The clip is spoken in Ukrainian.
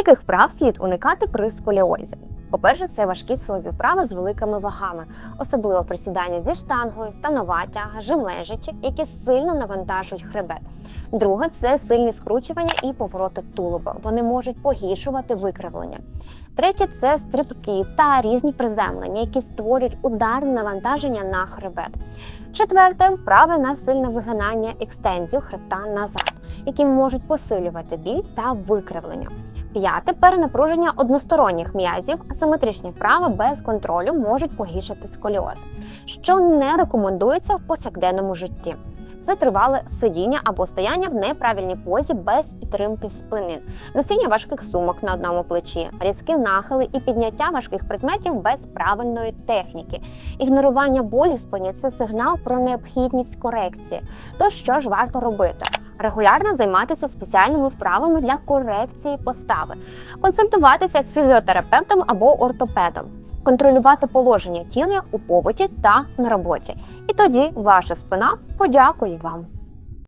Яких вправ слід уникати при сколіозі? По-перше, це важкі силові вправи з великими вагами, особливо присідання зі штангою, станова тяга, жим лежачі, які сильно навантажують хребет. Друге це сильні скручування і повороти тулуба. Вони можуть погіршувати викривлення. Третє це стрибки та різні приземлення, які створюють ударне навантаження на хребет. Четверте вправи на сильне вигинання екстензію хребта назад, які можуть посилювати біль та викривлення. П'яте перенапруження односторонніх м'язів, асиметричні вправи без контролю можуть погіршити сколіоз, що не рекомендується в повсякденному житті. Це тривале сидіння або стояння в неправильній позі без підтримки спини, носіння важких сумок на одному плечі, різкі нахили і підняття важких предметів без правильної техніки. Ігнорування болі спині це сигнал про необхідність корекції. То що ж варто робити? Регулярно займатися спеціальними вправами для корекції постави, консультуватися з фізіотерапевтом або ортопедом, контролювати положення тіла у побуті та на роботі. І тоді ваша спина подякує вам.